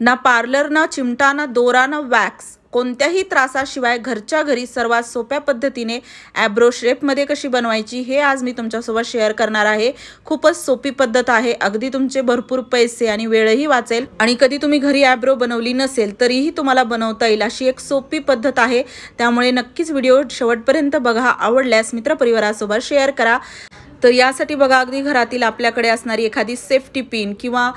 ना पार्लर ना चिमटा ना दोरा ना वॅक्स. कोणत्याही त्रासाशिवाय घरच्या घरी सर्वात सोप्या पद्धतीने ॲब्रो शेपमध्ये कशी बनवायची हे आज मी तुमच्यासोबत शेअर करणार आहे. खूपच सोपी पद्धत आहे. अगदी तुमचे भरपूर पैसे आणि वेळही वाचेल. आणि कधी तुम्ही घरी ॲब्रो बनवली नसेल तरीही तुम्हाला बनवता येईल अशी एक सोपी पद्धत आहे. त्यामुळे नक्कीच व्हिडिओ शेवटपर्यंत बघा. आवडल्यास मित्रपरिवारासोबत शेअर करा. तर यासाठी बघा अगदी घरातील आपल्याकडे असणारी एखादी सेफ्टी पिन किंवा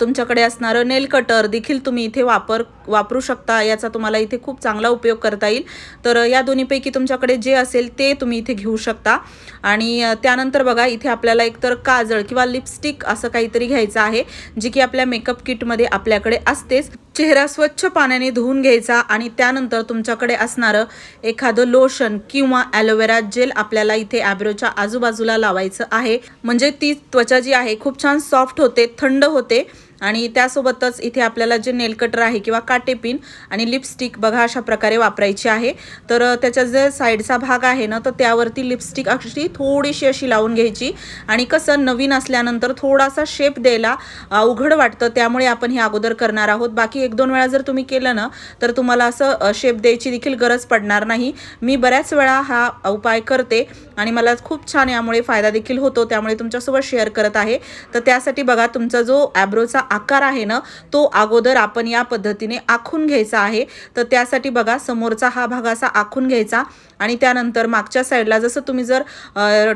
तुमच्याकडे असणारं नेल कटर देखील तुम्ही इथे वापर वापरू शकता. याचा तुम्हाला इथे खूप चांगला उपयोग करता येईल. तर या दोन्हीपैकी तुमच्याकडे जे असेल ते तुम्ही इथे घेऊ शकता. आणि त्यानंतर बघा इथे आपल्याला एकतर काजळ किंवा लिपस्टिक असं काहीतरी घ्यायचं आहे जे की आपल्या मेकअप किटमध्ये आपल्याकडे असतेच. चेहरा स्वच्छ पाण्याने धुवून घ्यायचा आणि त्यानंतर तुमच्याकडे असणारं एखादं लोशन किंवा ॲलोवेरा जेल आपल्याला इथे ॲब्रोच्या आजूबाजूला लावायचं आहे. म्हणजे ती त्वचा जी आहे खूप छान सॉफ्ट होते थंड होते. आणि त्यासोबतच इथे आपल्याला जे नेल कटर आहे किंवा काटेपिन आणि लिपस्टिक बघा अशा प्रकारे वापरायची आहे. तर त्याच्या जे साईडचा भाग आहे ना तर त्यावरती लिपस्टिक अशी थोडीशी अशी लावून घ्यायची. आणि कसं नवीन असल्यानंतर थोडासा शेप द्यायला अवघड वाटतं. त्यामुळे आपण हे अगोदर करणार आहोत. बाकी एक दोन वेळा जर तुम्ही केलं ना तर तुम्हाला असं शेप द्यायची देखील गरज पडणार नाही. मी बऱ्याच वेळा हा उपाय करते आणि मला खूप छान यामुळे फायदा देखील होतो. त्यामुळे तुमच्यासोबत शेअर करत आहे. तर त्यासाठी बघा तुमचा जो ॲब्रोचा आकार आहे ना तो अगोदर आपण या पद्धतीने आखून घ्यायचा आहे. तर त्यासाठी बघा समोरचा हा भाग असा आखून घ्यायचा आणि त्यानंतर मागच्या साईडला जसं तुम्ही जर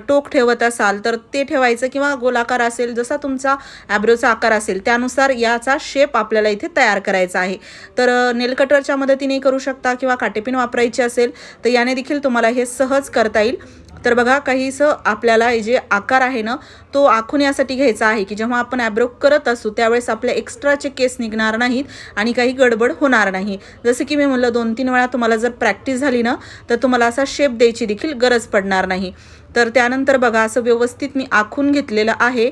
टोक ठेवत असाल तर ते ठेवायचं किंवा गोलाकार असेल जसा तुमचा ॲब्रोचा आकार असेल त्यानुसार याचा शेप आपल्याला इथे तयार करायचा आहे. तर नेलकटरच्या मदतीने करू शकता किंवा काटेपिन वापरायची असेल तर याने देखील तुम्हाला हे सहज करता येईल. तर बघा काहीसं आपल्याला जे आकार आहे ना तो आखून यासाठी घ्यायचा आहे की जेव्हा आपण ॲब्रो करत असू त्यावेळेस आपल्या एक्स्ट्राचे केस निघणार नाहीत आणि काही गडबड होणार नाही. जसं की मी म्हणलं दोन तीन वेळा तुम्हाला जर प्रॅक्टिस झाली ना तर तुम्हाला असा शेप द्यायची देखील गरज पडणार नाही. तर त्यानंतर बघा असं व्यवस्थित मी आखून घेतलेलं आहे.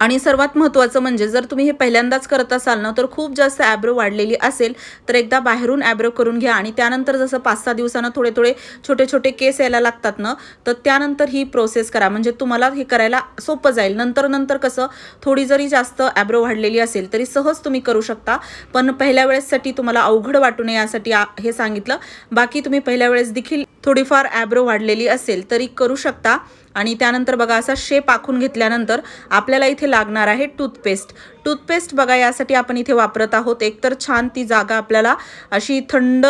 आणि सर्वात महत्त्वाचं म्हणजे जर तुम्ही हे पहिल्यांदाच करत असाल ना तर खूप जास्त ॲब्रो वाढलेली असेल तर एकदा बाहेरून ॲब्रो करून घ्या. आणि त्यानंतर जसं पाच सहा दिवसानं थोडे थोडे छोटे छोटे केस यायला लागतात ना तर त्यानंतर ही प्रोसेस करा. म्हणजे तुम्हाला हे करायला सोपं जाईल. नंतर नंतर कसं थोडी जरी जास्त ॲब्रो वाढलेली असेल तरी सहज तुम्ही करू शकता. पण पहिल्या वेळेससाठी तुम्हाला अवघड वाटू नये यासाठी हे सांगितलं. बाकी तुम्ही पहिल्या वेळेस देखील थोडीफार ॲब्रो वाढलेली असेल तरी करू शकता. आणि त्यानंतर बघा असा शेप आखून घेतल्यानंतर आपल्याला इथे लागणार आहे टूथपेस्ट टूथपेस्ट बघा यासाठी आपण इथे वापरत आहोत. एकतर छान ती जागा आपल्याला अशी थंड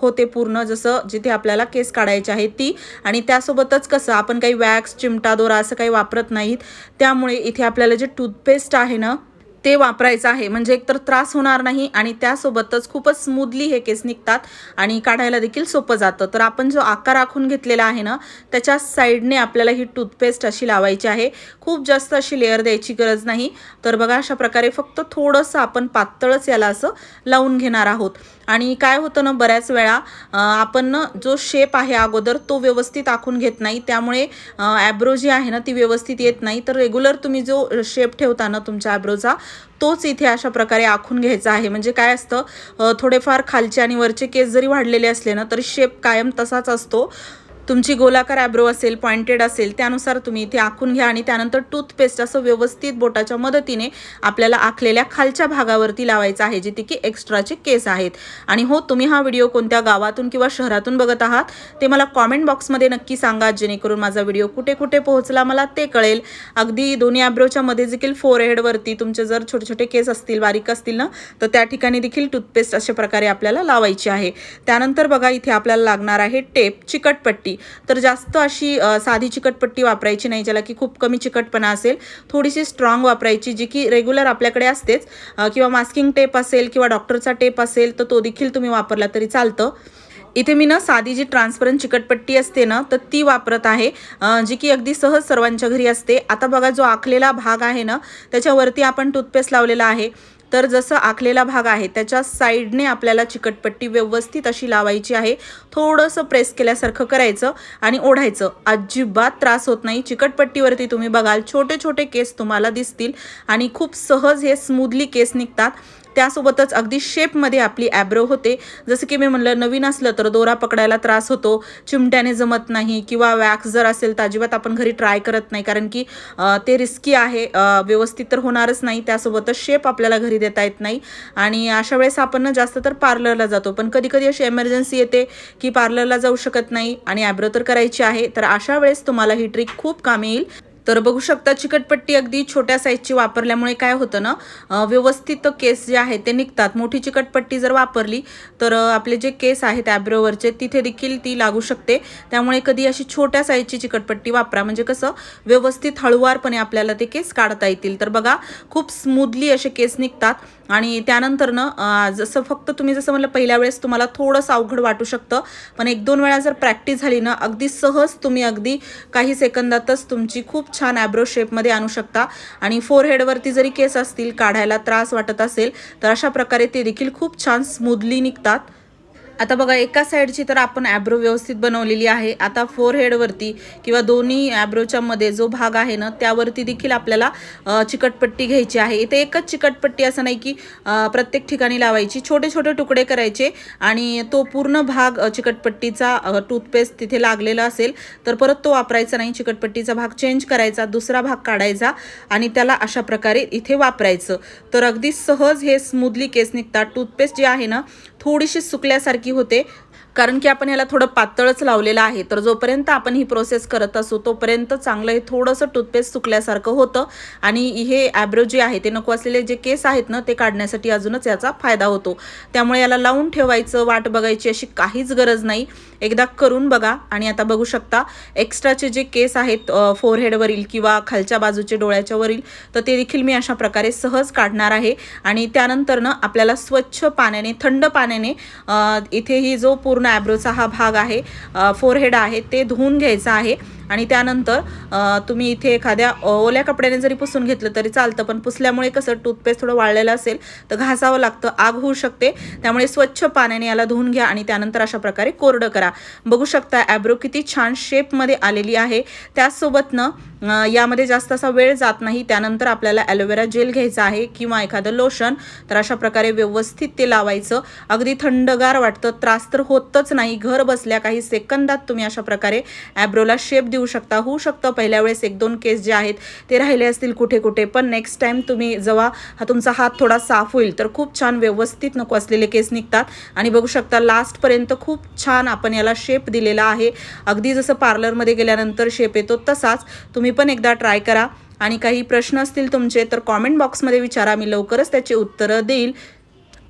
होते पूर्ण जसं जिथे आपल्याला केस काढायचे आहेत ती. आणि त्यासोबतच कसं आपण काही वॅक्स चिमटा दोरा असं काही वापरत नाहीत. त्यामुळे इथे आपल्याला जे टूथपेस्ट आहे ना ते वापरायचं आहे. म्हणजे एकतर त्रास होणार नाही आणि त्यासोबतच खूपच स्मूदली हे केस निघतात आणि काढायला देखील सोपं जातं. तर आपण जो आकार आखून घेतलेला आहे ना त्याच्या साईडने आपल्याला ही टूथपेस्ट अशी लावायची आहे. खूप जास्त अशी लेअर द्यायची गरज नाही. तर बघा अशा प्रकारे फक्त थोडंसं आपण पातळच याला असं लावून घेणार आहोत. आणि काय होतं ना बऱ्याच वेळा आपण ना जो शेप आहे अगोदर तो व्यवस्थित आखून घेत नाही. त्यामुळे ॲब्रो जी आहे ना ती व्यवस्थित येत नाही. तर रेग्युलर तुम्ही जो शेप ठेवता ना तुमच्या ॲब्रोचा तोच इथे अशा प्रकारे आखून घ्यायचा आहे. म्हणजे काय असतं थोडेफार खालचे आणि वरचे केस जरी वाढलेले असले ना तरी शेप कायम तसाच असतो. तुमची गोलाकार ॲब्रो असेल पॉइंटेड असेल त्यानुसार तुम्ही इथे आखून घ्या आणि त्यानंतर टूथपेस्ट असं व्यवस्थित बोटाच्या मदतीने आपल्याला आखलेल्या खालच्या भागावरती लावायचं आहे जिथे की एक्स्ट्राचे केस आहेत. आणि हो तुम्ही हा व्हिडिओ कोणत्या गावातून किंवा शहरातून बघत आहात ते मला कॉमेंट बॉक्समध्ये नक्की सांगा जेणेकरून माझा व्हिडिओ कुठे कुठे पोहोचला मला ते कळेल. अगदी दोन्ही ॲब्रोच्या मध्ये देखील फोर हेडवरती तुमचे जर छोटे छोटे केस असतील बारीक असतील ना तर त्या ठिकाणी देखील टूथपेस्ट अशा प्रकारे आपल्याला लावायची आहे. त्यानंतर बघा इथे आपल्याला लागणार आहे टेप चिकटपट्टी. तर जास्त अशी साधी चिकटपट्टी वापरायची नाही ज्याला की खूप कमी चिकटपणा असेल. थोडीशी स्ट्रॉंग वापरायची जी की रेग्युलर आपल्याकडे असतेच. किंवा मास्किंग टेप असेल किंवा डॉक्टरचा टेप असेल तर तो देखील तुम्ही वापरला तरी चालतं. इथे मी ना साधी जी ट्रान्सपरंट चिकटपट्टी असते ना तर ती वापरत आहे. जी की अगदी सहज सर्वांच्या घरी असते. आता बघा जो आखलेला भाग आहे ना त्याच्यावरती आपण टूथपेस्ट लावलेला आहे. तर जसं आखलेला भाग आहे त्याच्या साईडने आपल्याला चिकटपट्टी व्यवस्थित अशी लावायची आहे. थोडंसं प्रेस केल्यासारखं करायचं आणि ओढायचं. अजिबात त्रास होत नाही. चिकटपट्टीवरती तुम्ही बघाल छोटे छोटे केस तुम्हाला दिसतील आणि खूप सहज हे स्मूदली केस निघतात. त्यासोबतच अगदी शेपमध्ये आपली ॲब्रो होते. जसं की मी म्हणलं नवीन असलं तर दोरा पकडायला त्रास होतो. चिमट्याने जमत नाही किंवा वॅक्स जर असेल तर अजिबात आपण घरी ट्राय करत नाही. कारण की ते रिस्की आहे. व्यवस्थित तर होणारच नाही. त्यासोबतच शेप आपल्याला घरी देता येत नाही. आणि अशा वेळेस आपण ना जास्त तर पार्लरला जातो. पण कधी कधी अशी एमर्जन्सी येते की पार्लरला जाऊ शकत नाही आणि ॲब्रो तर करायची आहे. तर अशा वेळेस तुम्हाला ही ट्रिक खूप कामी येईल. तर बघू शकता चिकटपट्टी अगदी छोट्या साईजची वापरल्यामुळे काय होतं ना व्यवस्थित केस जे आहेत ते निघतात. मोठी चिकटपट्टी जर वापरली तर आपले जे केस आहेत ॲब्रोवरचे तिथे देखील ती लागू शकते. त्यामुळे कधी अशी छोट्या साईजची चिकटपट्टी वापरा. म्हणजे कसं व्यवस्थित हळुवारपणे आपल्याला ते केस काढता येतील. तर बघा खूप स्मूदली असे केस निघतात. आणि त्यानंतर ना जसं फक्त तुम्ही जसं म्हणलं पहिल्या वेळेस तुम्हाला थोडंसं अवघड वाटू शकतं पण एक दोन वेळा जर प्रॅक्टिस झाली ना अगदी सहज तुम्ही अगदी काही सेकंदातच तुमची खूप छान ॲब्रो शेपमध्ये आणू शकता. आणि फोरहेडवरती जरी केस असतील काढायला त्रास वाटत असेल तर अशा प्रकारे ते देखील खूप छान स्मूदली निघतात. आता बघा एका साईडची तर आपण ॲब्रो व्यवस्थित बनवलेली आहे. आता फोरहेडवरती किंवा दोन्ही ॲब्रोच्या मध्ये जो भाग आहे ना त्यावरती देखील आपल्याला चिकटपट्टी घ्यायची आहे. इथे एकच चिकटपट्टी असं नाही की प्रत्येक ठिकाणी लावायची. छोटे छोटे तुकडे करायचे आणि तो पूर्ण भाग चिकटपट्टीचा टूथपेस्ट तिथे लागलेला असेल तर परत तो वापरायचा नाही. चिकटपट्टीचा भाग चेंज करायचा दुसरा भाग काढायचा आणि त्याला अशा प्रकारे इथे वापरायचं. तर अगदी सहज हे स्मूदली केस निघतात. टूथपेस्ट जी आहे ना थोडीशी सुकल्यासारखी होते. कारण की आपण याला थोडं पातळच लावलेलं आहे. तर जोपर्यंत आपण ही प्रोसेस करत असू तोपर्यंत चांगलं हे थोडंसं टूथपेस्ट सुकल्यासारखं होतं. आणि हे ॲब्रो जे आहे ते नको असलेले जे केस आहेत ना ते काढण्यासाठी अजूनच याचा फायदा होतो. त्यामुळे याला लावून ठेवायचं वाट बघायची अशी काहीच गरज नाही. एकदा करून बघा आणि आता बघू शकता एक्स्ट्राचे जे केस आहेत फोरहेडवरील किंवा खालच्या बाजूचे डोळ्याच्या वरील तर ते देखील मी अशा प्रकारे सहज काढणार आहे. आणि त्यानंतरनं आपल्याला स्वच्छ पाण्याने थंड पाण्याने इथे ही जो पूर्ण आयब्रोचा हा भाग आहे फोरहेड आहे ते धुवून घ्यायचा आहे. आणि त्यानंतर तुम्ही इथे एखाद्या ओल्या कपड्याने जरी पुसून घेतलं तरी चालतं पण पुसल्यामुळे कसं टूथपेस्ट थोडं वाळलेलं असेल तर घासावं लागतं आग होऊ शकते. त्यामुळे स्वच्छ पाण्याने याला धुवून घ्या आणि त्यानंतर अशा प्रकारे कोरडं करा. बघू शकता ॲब्रो किती छान शेपमध्ये आलेली आहे. त्याचसोबत यामध्ये जास्त असा वेळ जात नाही. त्यानंतर आपल्याला ॲलोवेरा जेल घ्यायचा आहे किंवा एखादं लोशन. तर अशा प्रकारे व्यवस्थित ते लावायचं. अगदी थंडगार वाटतं. त्रास तर होतच नाही. घर बसल्या काही सेकंदात तुम्ही अशा प्रकारे ॲब्रोला शेप देऊ शकता. होऊ शकतं. पहिल्या वेळेस एक दोन केस जे आहेत ते राहिले असतील कुठे कुठे. पण नेक्स्ट टाईम तुम्ही जेव्हा हा तुमचा हात थोडा साफ होईल तर खूप छान व्यवस्थित नको असलेले केस निघतात. आणि बघू शकता लास्टपर्यंत खूप छान आपण याला शेप दिलेला आहे. अगदी जसं पार्लरमध्ये गेल्यानंतर शेप येतो तसाच तुम्ही पण एकदा ट्राय करा. आणि काही प्रश्न असतील तुमचे तर कॉमेंट बॉक्समध्ये विचारा. मी लवकरच त्याची उत्तरं देईल.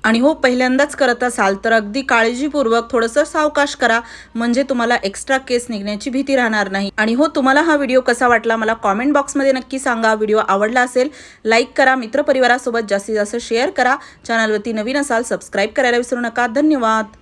आणि हो पहिल्यांदाच करत असाल तर अगदी काळजीपूर्वक थोडंसं सावकाश करा म्हणजे तुम्हाला एक्स्ट्रा केस निघण्याची भीती राहणार नाही. आणि हो तुम्हाला हा व्हिडिओ कसा वाटला मला कॉमेंट बॉक्समध्ये नक्की सांगा. व्हिडिओ आवडला असेल लाईक करा. मित्रपरिवारासोबत जास्तीत जास्त शेअर करा. चॅनलवरती नवीन असाल सबस्क्राईब करायला विसरू नका. धन्यवाद.